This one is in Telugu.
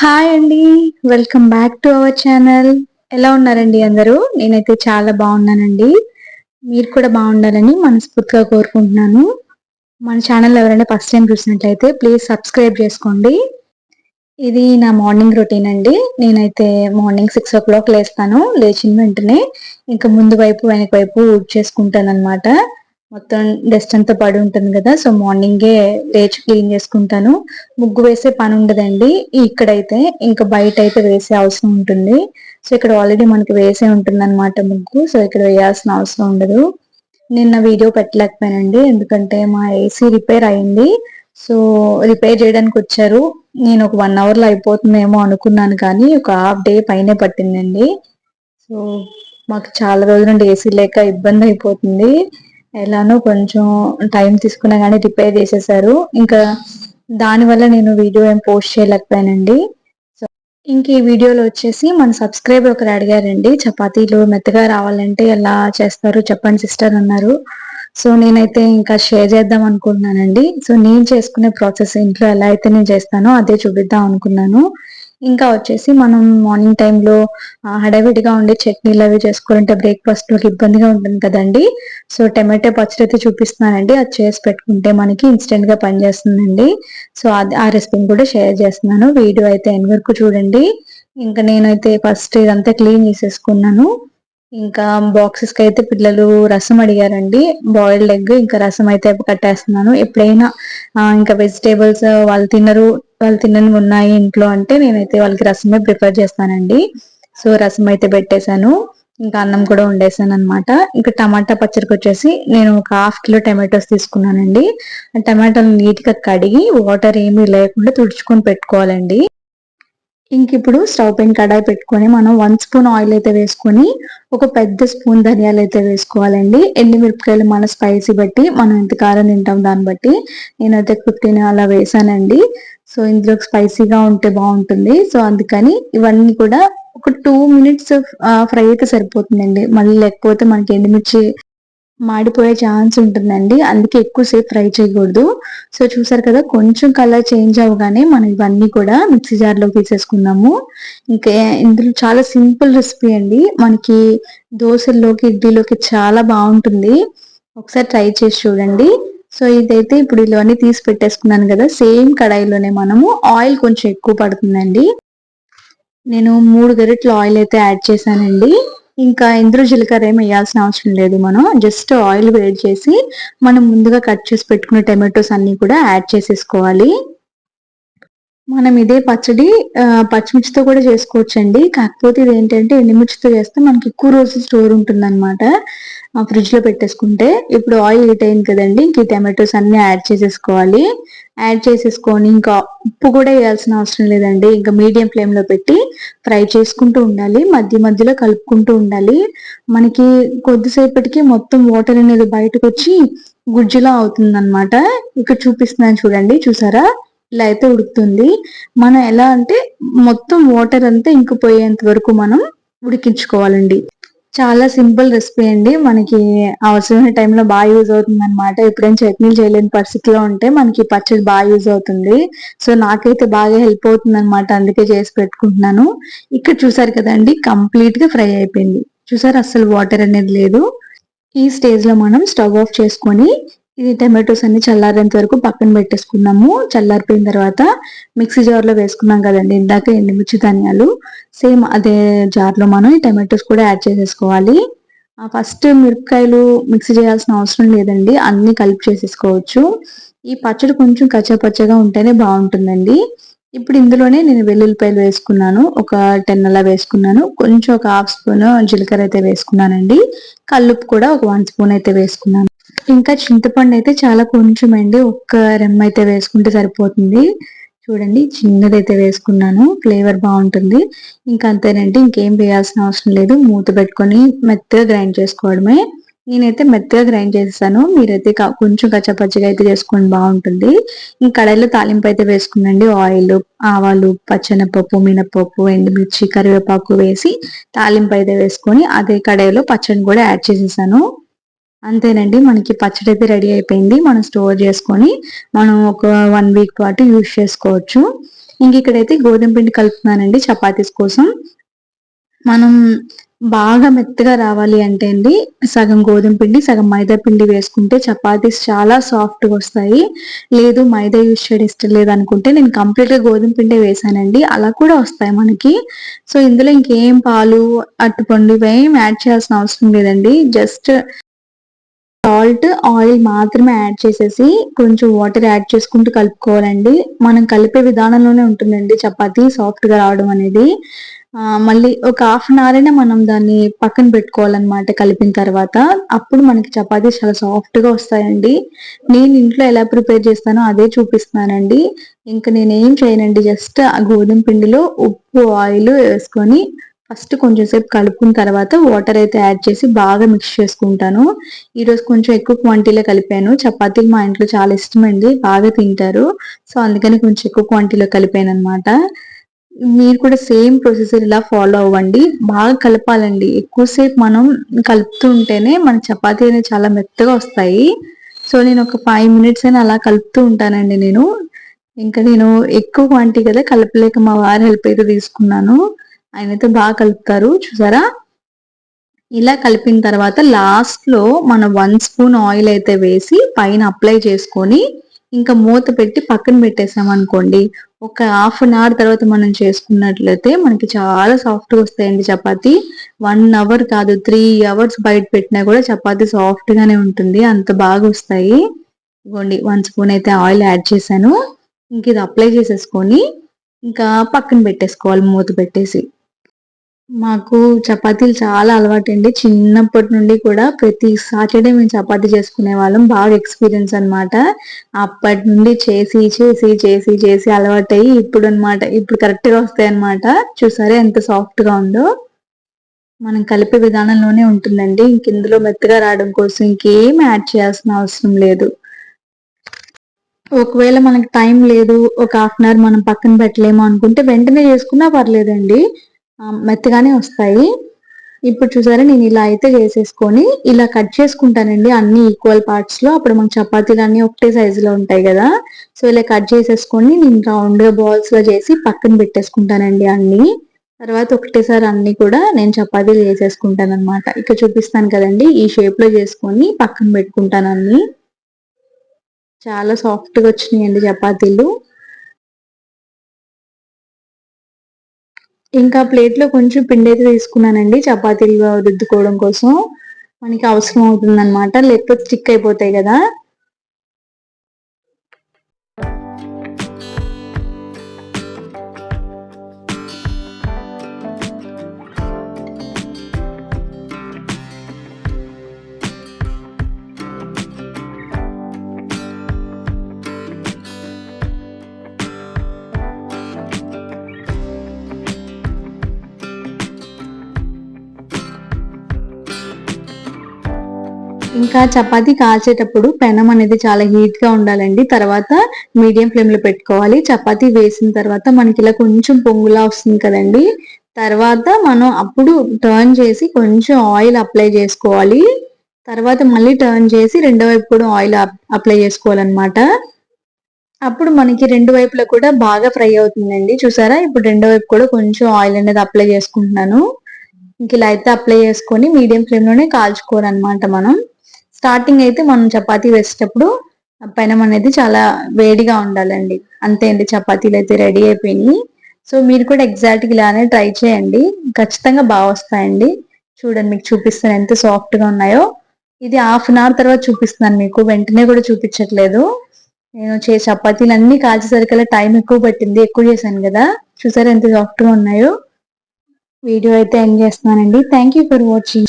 హాయ్ అండి welcome back to our channel ఎలా ఉన్నారండి అందరూ? నేనైతే చాలా బాగున్నానండి. మీరు కూడా బాగుండాలని మనస్ఫూర్తిగా కోరుకుంటున్నాను. మన ఛానల్ ఎవరైనా ఫస్ట్ టైం చూసినట్లయితే ప్లీజ్ సబ్స్క్రైబ్ చేసుకోండి. ఇది నా మార్నింగ్ రొటీన్ అండి. నేనైతే మార్నింగ్ సిక్స్ ఓ క్లాక్ లేస్తాను. లేచిన వెంటనే ఇంకా ముందు వైపు వెనక వైపు ఊడ్ చేసుకుంటాను అనమాట మొత్తం డస్ట్ అంతా పడి ఉంటుంది కదా సో మార్నింగే లేచి క్లీన్ చేసుకుంటాను. ముగ్గు వేసే పని ఉండదండి. ఇక్కడైతే ఇంకా బయట అయితే వేసే అవసరం ఉంటుంది. సో ఇక్కడ ఆల్రెడీ మనకి వేసే ఉంటుంది అనమాట ముగ్గు సో ఇక్కడ వేయాల్సిన అవసరం ఉండదు. నిన్న వీడియో పెట్టలేకపోయానండి ఎందుకంటే మా ఏసీ రిపేర్ అయింది. సో రిపేర్ చేయడానికి వచ్చారు. నేను ఒక వన్ అవర్లో అయిపోతుందేమో అనుకున్నాను కానీ ఒక హాఫ్ డే పైనే పట్టిందండి. సో మాకు చాలా రోజుల నుండి ఏసీ లేక ఇబ్బంది అయిపోతుంది. ఎలానో కొంచెం టైం తీసుకున్నా కానీ రిపేర్ చేసేసారు. ఇంకా దానివల్ల నేను వీడియో ఏం పోస్ట్ చేయలేకపోయానండి. సో ఇంక ఈ వీడియోలో వచ్చేసి మన సబ్స్క్రైబర్ ఒకరు అడిగారండి చపాతీలు మెత్తగా రావాలంటే ఎలా చేస్తారు? చెప్పండి సిస్టర్ అన్నారు. సో నేనైతే ఇంకా షేర్ చేద్దాం అనుకుంటున్నానండి. సో నేను చేసుకునే ప్రాసెస్ ఇంట్లో ఎలా అయితే నేను చేస్తానో అదే చూపిద్దాం అనుకున్నాను. ఇంకా వచ్చేసి మనం మార్నింగ్ టైంలో హడావిడిగా ఉండే చట్నీలు అవి చేసుకోవాలంటే బ్రేక్ఫాస్ట్లోకి ఇబ్బందిగా ఉంటుంది కదండి. సో టమాటో పచ్చడి అయితే చూపిస్తున్నానండి. అది చేసి పెట్టుకుంటే మనకి ఇన్స్టెంట్గా పనిచేస్తుందండి సో అది ఆ రెసిపీని కూడా షేర్ చేస్తున్నాను. వీడియో అయితే ఎన్ వరకు చూడండి. ఇంకా నేనైతే ఫస్ట్ ఇదంతా క్లీన్ చేసేసుకున్నాను. ఇంకా బాక్సెస్కి అయితే పిల్లలు రసం అడిగారండి. బాయిల్డ్ ఎగ్ ఇంకా రసం అయితే కట్టేస్తున్నాను. ఎప్పుడైనా ఇంకా వెజిటేబుల్స్ వాళ్ళు తినరు వాళ్ళు తినని ఉన్నాయి ఇంట్లో అంటే నేనైతే వాళ్ళకి రసమే ప్రిఫర్ చేస్తానండి. సో రసం అయితే పెట్టేశాను. ఇంకా అన్నం కూడా వండేసాను అనమాట ఇంకా టమాటా పచ్చడికి వచ్చేసి నేను ఒక హాఫ్ కిలో టమాటోస్ తీసుకున్నానండి. టమాటాలు నీట్గా కడిగి వాటర్ ఏమీ లేకుండా తుడుచుకొని పెట్టుకోవాలండి. ఇంక ఇప్పుడు స్టవ్ పైన కడాయి పెట్టుకొని మనం వన్ స్పూన్ ఆయిల్ అయితే వేసుకొని ఒక పెద్ద స్పూన్ ధనియాలు అయితే వేసుకోవాలండి. మిరపకాయలు మన స్పైసీ బట్టి మనం ఎంత కారం తింటాం దాన్ని బట్టి నేనైతే ఫిఫ్టీన్ అలా వేసానండి. సో ఇందులో స్పైసీగా ఉంటే బాగుంటుంది. సో అందుకని ఇవన్నీ కూడా ఒక టూ మినిట్స్ ఫ్రై అయితే సరిపోతుందండి. మళ్ళీ లేకపోతే మనకి ఎండుమిర్చి మాడిపోయే ఛాన్స్ ఉంటుందండి. అందుకే ఎక్కువసేపు ఫ్రై చేయకూడదు. సో చూసారు కదా కొంచెం కలర్ చేంజ్ అవగానే మనం ఇవన్నీ కూడా మిక్సీ జార్లో తీసేసుకున్నాము ఇంకా ఇందులో చాలా సింపుల్ రెసిపీ అండి. మనకి దోశల్లోకి ఇడ్లీలోకి చాలా బాగుంటుంది. ఒకసారి ట్రై చేసి చూడండి. సో ఇదైతే ఇప్పుడు ఇవన్నీ తీసి పెట్టేసుకున్నాను కదా సేమ్ కడాయిలోనే మనము ఆయిల్ కొంచెం ఎక్కువ పడుతుందండి. నేను మూడు గరిటలు ఆయిల్ అయితే యాడ్ చేశానండి. ఇంకా ఇందులో జీలకర్ర ఏమి వేయాల్సిన అవసరం లేదు మనం. జస్ట్ ఆయిల్ వేడి చేసి మనం ముందుగా కట్ చేసి పెట్టుకున్న టమాటోస్ అన్ని కూడా యాడ్ చేసేసుకోవాలి. మనం ఇదే పచ్చడి పచ్చిమిర్చితో కూడా చేసుకోవచ్చండి. కాకపోతే ఇది ఏంటంటే ఎండుమిర్చితో చేస్తే మనకి ఎక్కువ రోజులు స్టోర్ ఉంటుంది అనమాట ఫ్రిడ్జ్లో పెట్టేసుకుంటే. ఇప్పుడు ఆయిల్ హీట్ అయింది కదండి ఇంక టమాటోస్ అన్ని యాడ్ చేసేసుకోవాలి. యాడ్ చేసేసుకొని ఇంకా ఉప్పు కూడా వేయాల్సిన అవసరం లేదండి. ఇంకా మీడియం ఫ్లేమ్లో పెట్టి ఫ్రై చేసుకుంటూ ఉండాలి మధ్య మధ్యలో కలుపుకుంటూ ఉండాలి. మనకి కొద్దిసేపటికి మొత్తం వాటర్ అనేది బయటకు వచ్చి గుజ్జులా అవుతుంది అనమాట ఇక్కడ చూపిస్తున్నాను చూడండి చూసారా? ఇలా అయితే ఉడుకుతుంది. మనం ఎలా అంటే మొత్తం వాటర్ అంతా ఇంకిపోయేంత వరకు మనం ఉడికించుకోవాలండి. చాలా సింపుల్ రెసిపీ అండి. మనకి అవసరమైన టైంలో బాగా యూజ్ అవుతుంది అనమాట ఎప్పుడైనా చట్నీలు చేయలేని పరిస్థితిలో ఉంటే మనకి పచ్చడి బాగా యూజ్ అవుతుంది. సో నాకైతే బాగా హెల్ప్ అవుతుంది అనమాట అందుకే చేసి పెట్టుకుంటున్నాను. ఇక్కడ చూసారు కదండి కంప్లీట్గా ఫ్రై అయిపోయింది. చూసారు అసలు వాటర్ అనేది లేదు. ఈ స్టేజ్లో మనం స్టవ్ ఆఫ్ చేసుకొని ఇది టమాటోస్ అన్ని చల్లారేంత వరకు పక్కన పెట్టేసుకున్నాము. చల్లారిపోయిన తర్వాత మిక్సీ జార్లో వేసుకున్నాం కదండి. ఇందాక ఎండుమిర్చి ధనియాలు. సేమ్ అదే జార్లో మనం ఈ టమాటోస్ కూడా యాడ్ చేసేసుకోవాలి. ఫస్ట్ మిరపకాయలు మిక్సీ చేయాల్సిన అవసరం లేదండి. అన్ని కలిపి చేసేసుకోవచ్చు. ఈ పచ్చడి కొంచెం కచ్చపచ్చగా ఉంటేనే బాగుంటుందండి. ఇప్పుడు ఇందులోనే నేను వెల్లుల్లిపాయలు వేసుకున్నాను. ఒక టెన్ అలా వేసుకున్నాను. కొంచెం ఒక హాఫ్ స్పూన్ జీలకర్ర అయితే వేసుకున్నానండి. కల్లుపు కూడా ఒక వన్ స్పూన్ అయితే వేసుకున్నాను. ఇంకా చింతపండు అయితే చాలా కొంచెం అండి ఒక్క రెమ్మ అయితే వేసుకుంటే సరిపోతుంది. చూడండి చిన్నదైతే వేసుకున్నాను. ఫ్లేవర్ బాగుంటుంది. ఇంకా అంతేనండి ఇంకేం వేయాల్సిన అవసరం లేదు. మూత పెట్టుకొని మెత్తగా గ్రైండ్ చేసుకోవడమే. నేనైతే మెత్తగా గ్రైండ్ చేస్తాను మీరైతే కొంచెం కచ్చపచ్చిగా అయితే చేసుకోండి బాగుంటుంది. ఇంకా కడాయిలో తాలింపు అయితే వేసుకునండి ఆయిల్ ఆవాలు పచ్చనపప్పు మినపప్పు ఎండుమిర్చి కరివేపాకు వేసి తాలింపు అయితే వేసుకొని అదే కడాయిలో పచ్చడిని కూడా యాడ్ చేసేసాను. అంతేనండి. మనకి పచ్చడి అయితే రెడీ అయిపోయింది. మనం స్టోర్ చేసుకొని మనం ఒక వన్ వీక్ పాటు యూజ్ చేసుకోవచ్చు. ఇంక ఇక్కడైతే గోధుమ పిండి కలుపుతున్నానండి చపాతీస్ కోసం. మనం బాగా మెత్తగా రావాలి అంటే అండి సగం గోధుమ పిండి సగం మైదా పిండి వేసుకుంటే చపాతీస్ చాలా సాఫ్ట్గా వస్తాయి. లేదు మైదా యూజ్ చేయడం ఇష్టం లేదు అనుకుంటే నేను కంప్లీట్గా గోధుమ పిండి వేసానండి. అలా కూడా వస్తాయి మనకి. సో ఇందులో ఇంకేం పాలు అట్టుపండు ఇవేం యాడ్ చేయాల్సిన అవసరం లేదండి. జస్ట్ సాల్ట్ ఆయిల్ మాత్రమే యాడ్ చేసేసి కొంచెం వాటర్ యాడ్ చేసుకుంటూ కలుపుకోవాలండి. మనం కలిపే విధానంలోనే ఉంటుందండి చపాతీ సాఫ్ట్గా రావడం అనేది. మళ్ళీ ఒక హాఫ్ అన్ అవర్ అయినా మనం దాన్ని పక్కన పెట్టుకోవాలన్నమాట కలిపిన తర్వాత. అప్పుడు మనకి చపాతీ చాలా సాఫ్ట్గా వస్తాయండి. నేను ఇంట్లో ఎలా ప్రిపేర్ చేస్తానో అదే చూపిస్తున్నానండి. ఇంకా నేనేం చేయనండి జస్ట్ ఆ గోధుమ పిండిలో ఉప్పు ఆయిల్ వేసుకొని ఫస్ట్ కొంచెం సేపు కలుపుకున్న తర్వాత వాటర్ అయితే యాడ్ చేసి బాగా మిక్స్ చేసుకుంటాను. ఈరోజు కొంచెం ఎక్కువ క్వాంటిటీలో కలిపాను. చపాతీలు మా ఇంట్లో చాలా ఇష్టమండి బాగా తింటారు. సో అందుకని కొంచెం ఎక్కువ క్వాంటిటీలో కలిపాను అనమాట మీరు కూడా సేమ్ ప్రొసీజర్ ఇలా ఫాలో అవ్వండి. బాగా కలపాలండి. ఎక్కువసేపు మనం కలుపుతూ ఉంటేనే మన చపాతీ అనేది చాలా మెత్తగా వస్తాయి. సో నేను ఒక ఫైవ్ మినిట్స్ అయినా అలా కలుపుతూ ఉంటానండి నేను. ఇంకా నేను ఎక్కువ క్వాంటిటీ కదా కలపలేక మా వారి హెల్ప్ అయితే తీసుకున్నాను. ఆయన అయితే బాగా కలుపుతారు చూసారా? ఇలా కలిపిన తర్వాత లాస్ట్లో మనం వన్ స్పూన్ ఆయిల్ అయితే వేసి పైన అప్లై చేసుకొని ఇంకా మూత పెట్టి పక్కన పెట్టేసాం అనుకోండి ఒక హాఫ్ అన్ అవర్ తర్వాత మనం చేసుకున్నట్లయితే మనకి చాలా సాఫ్ట్గా వస్తాయండి చపాతి. వన్ అవర్ కాదు త్రీ అవర్స్ బయట పెట్టినా కూడా చపాతి సాఫ్ట్ గానే ఉంటుంది అంత బాగా వస్తాయి. ఇవ్వండి వన్ స్పూన్ అయితే ఆయిల్ యాడ్ చేశాను. ఇంక ఇది అప్లై చేసేసుకొని ఇంకా పక్కన పెట్టేసుకోవాలి మూత పెట్టేసి. మాకు చపాతీలు చాలా అలవాటండి. చిన్నప్పటి నుండి కూడా ప్రతి సాటర్డే మేము చపాతీ చేసుకునే వాళ్ళం. బాగా ఎక్స్పీరియన్స్ అనమాట అప్పటి నుండి చేసి చేసి చేసి చేసి అలవాటయ్యి ఇప్పుడు అనమాట ఇప్పుడు కరెక్ట్గా వస్తాయి అనమాట చూసారే ఎంత సాఫ్ట్గా ఉందో. మనం కలిపే విధానంలోనే ఉంటుందండి. ఇంక ఇందులో మెత్తగా రావడం కోసం ఇంకేం యాడ్ చేయాల్సిన అవసరం లేదు. ఒకవేళ మనకి టైం లేదు ఒక హాఫ్ అన్ అవర్ మనం పక్కన పెట్టలేము అనుకుంటే వెంటనే చేసుకున్నా పర్లేదండి. మెత్తగానే వస్తాయి. ఇప్పుడు చూసారా నేను ఇలా అయితే చేసేసుకొని ఇలా కట్ చేసుకుంటానండి అన్ని ఈక్వల్ పార్ట్స్లో. అప్పుడు మన చపాతీలు అన్ని ఒకటే సైజు లో ఉంటాయి కదా. సో ఇలా కట్ చేసేసుకొని నేను రౌండ్గా బాల్స్లో చేసి పక్కన పెట్టేసుకుంటానండి అన్ని. తర్వాత ఒకటేసారి అన్ని కూడా నేను చపాతీలు చేసేసుకుంటాను అనమాట ఇక్కడ చూపిస్తాను కదండి ఈ షేప్లో చేసుకొని పక్కన పెట్టుకుంటాను అన్ని. చాలా సాఫ్ట్గా వచ్చినాయండి చపాతీలు. ఇంకా ప్లేట్లో కొంచెం పిండి అయితే తీసుకున్నానండి. చపాతీలు రుద్దుకోవడం కోసం. మనకి అవసరం అవుతుంది అనమాట లేకపోతే స్టిక్ అయిపోతాయి కదా. ఇంకా చపాతీ కాల్చేటప్పుడు పెనం అనేది చాలా హీట్గా ఉండాలండి. తర్వాత మీడియం ఫ్లేమ్లో పెట్టుకోవాలి. చపాతీ వేసిన తర్వాత మనకి ఇలా కొంచెం పొంగులా వస్తుంది కదండి. తర్వాత మనం అప్పుడు టర్న్ చేసి కొంచెం ఆయిల్ అప్లై చేసుకోవాలి. తర్వాత మళ్ళీ టర్న్ చేసి రెండో వైపు కూడా ఆయిల్ అప్లై చేసుకోవాలన్నమాట. అప్పుడు మనకి రెండు వైపులా కూడా బాగా ఫ్రై అవుతుందండి. చూసారా? ఇప్పుడు రెండో వైపు కూడా కొంచెం ఆయిల్ అనేది అప్లై చేసుకుంటున్నాను. ఇంక ఇలా అయితే అప్లై చేసుకొని మీడియం ఫ్లేమ్లోనే కాల్చుకోవాలన్నమాట మనం. స్టార్టింగ్ అయితే మనం చపాతీ వేసేటప్పుడు పెనం అనేది చాలా వేడిగా ఉండాలండి. అంతే అండి చపాతీలు అయితే రెడీ అయిపోయినాయి. సో మీరు కూడా ఎగ్జాక్ట్ ఇలానే ట్రై చేయండి. ఖచ్చితంగా బాగా వస్తాయండి. చూడండి మీకు చూపిస్తాను ఎంత సాఫ్ట్గా ఉన్నాయో. ఇది హాఫ్ అన్ అవర్ తర్వాత చూపిస్తున్నాను మీకు. వెంటనే కూడా చూపించట్లేదు. నేను చే చపాతీలు అన్ని కాల్చేసరికల్లా టైం ఎక్కువ పట్టింది. ఎక్కువ చేశాను కదా. చూసారా ఎంత సాఫ్ట్గా ఉన్నాయో. వీడియో అయితే ఎండ్ చేస్తున్నానండి. Thank for watching